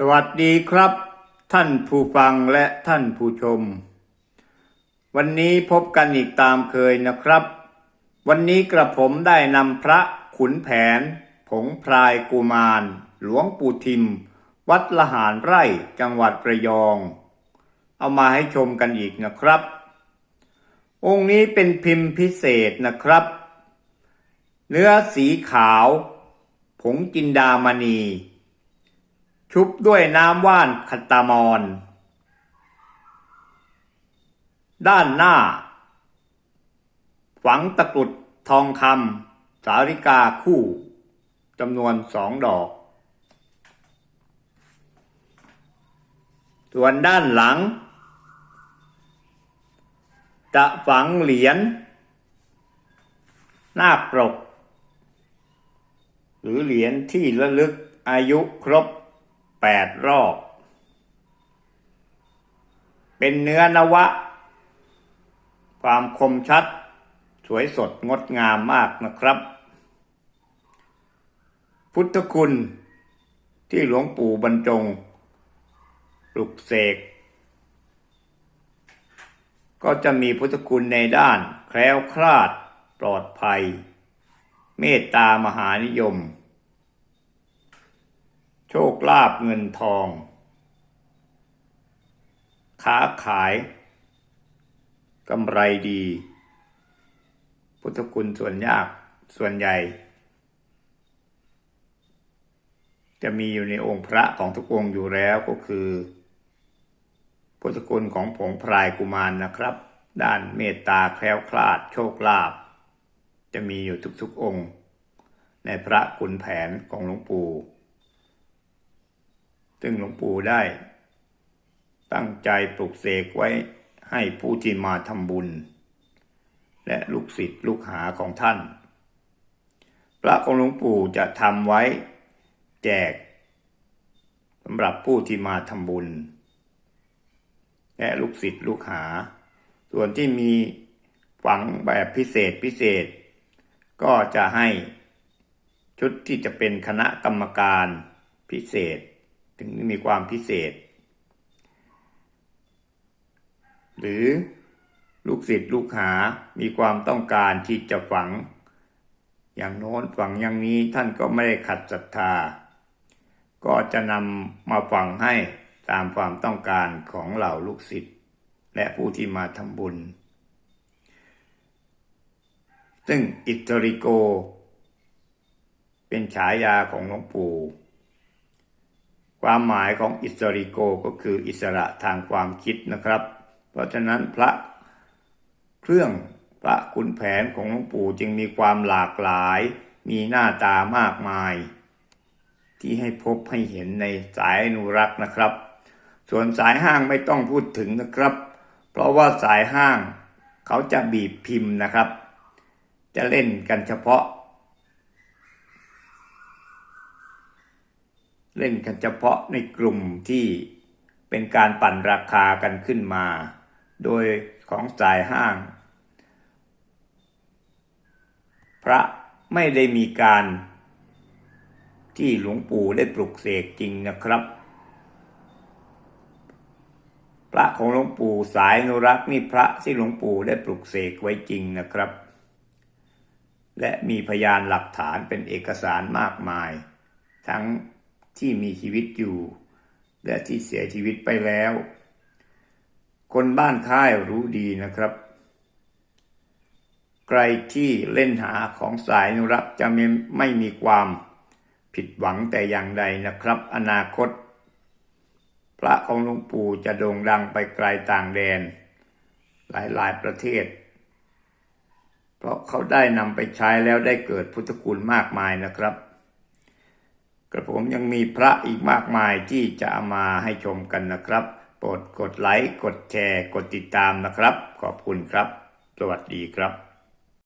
สวัสดีครับ ท่านผู้ฟังและท่านผู้ชม วันนี้พบกันอีกตามเคยนะครับ วันนี้กระผมได้นำพระขุนแผน ผงพรายกุมาร หลวงปู่ทิม วัดละหารไร่จังหวัดประยอง เอามาให้ชมกันอีกนะครับ องค์นี้เป็นพิมพ์พิเศษนะครับ เนื้อสีขาว ผงจินดามณี ชุบด้วยน้ำว่านคัตตามอน ด้านหน้า ฝังตะกรุดทองคำสาริกาคู่จำนวนสองดอก ส่วนด้านหลัง จะฝังเหรียญหน้าปรก หรือเหรียญที่ระลึกอายุครบ แปดรอบ เป็นเนื้อนวะ ความคมชัด สวยสดงดงามมากนะครับ พุทธคุณที่หลวงปู่บรรจง ปลุกเสก ก็จะมีพุทธคุณในด้านแคล้วคลาดปลอดภัย เมตตามหานิยม ชคลาภเงินทอง ค้าขายกำไรดี พุทธคุณส่วนยากส่วนใหญ่ จะมีอยู่ในองค์พระของทุกองค์อยู่แล้วก็คือ พุทธคุณของผงพรายกุมารนนะครับ ด้านเมตตาแคล้วคลาดโชคลาภจะมีอยู่ทุกๆองค์ ในพระขุนแผนของหลวงปู่ ซึ่งหลวงปู่ได้ ตั้งใจปลุกเสกไว้ให้ผู้ที่มาทำบุญ และลูกศิษย์ลูกหาของท่าน พระของหลวงปู่จะทำไว้แจกสำหรับผู้ที่มาทำบุญ และลูกศิษย์ลูกหา ส่วนที่มีฝังแบบพิเศษพิเศษ ก็จะให้ชุดที่จะเป็นคณะกรรมการพิเศษ ถึงมีความพิเศษ หรือลูกศิษย์ลูกหา มีความต้องการที่จะฝัง อย่างโน้นฝังอย่างนี้ท่านก็ไม่ได้ขัดศรัทธา ก็จะนำมาฝังให้ตามความต้องการของเหล่าลูกศิษย์และผู้ที่มาทำบุญ ซึ่งอิตริโก เป็นฉายาของหลวงปู่ ความหมายของอิสริโกก็คืออิสระทางความคิดนะครับ เพราะฉะนั้นพระเครื่องพระขุนแผนของหลวงปู่จึงมีความหลากหลาย มีหน้าตามากมาย ที่ให้พบให้เห็นในสายอนุรักษ์นะครับ ส่วนสายห้างไม่ต้องพูดถึงนะครับ เพราะว่าสายห้างเขาจะบีบพิมพ์นะครับ จะเล่นกันเฉพาะ เล่นกันเฉพาะในกลุ่มที่เป็นการปั่นราคากันขึ้นมา โดยของสายห้าง พระไม่ได้มีการ ที่หลวงปู่ได้ปลุกเสกจริงนะครับ พระของหลวงปู่สายนุรักษ์นี่พระที่หลวงปู่ได้ปลุกเสกไว้จริงนะครับ และมีพยานหลักฐานเป็นเอกสารมากมาย ทั้ง ที่มีชีวิตอยู่ และที่เสียชีวิตไปแล้ว คนบ้านค่ายรู้ดีนะครับ ใครที่เล่นหาของสายนุรักษ์จะไม่ไม่มีความผิดหวังแต่อย่างใดนะครับ อนาคต พระของหลวงปู่จะโด่งดังไปไกลต่างแดน หลายๆประเทศ เพราะเขาได้นำไปใช้แล้วได้เกิดพุทธคุณมากมายนะครับ กระผมยังมีพระอีกมากมายที่จะามาให้ชมกันนะครับ โปรดกดไลค์ กดแชร์ กดติดตามนะครับ ขอบคุณครับ สวัสดีครับ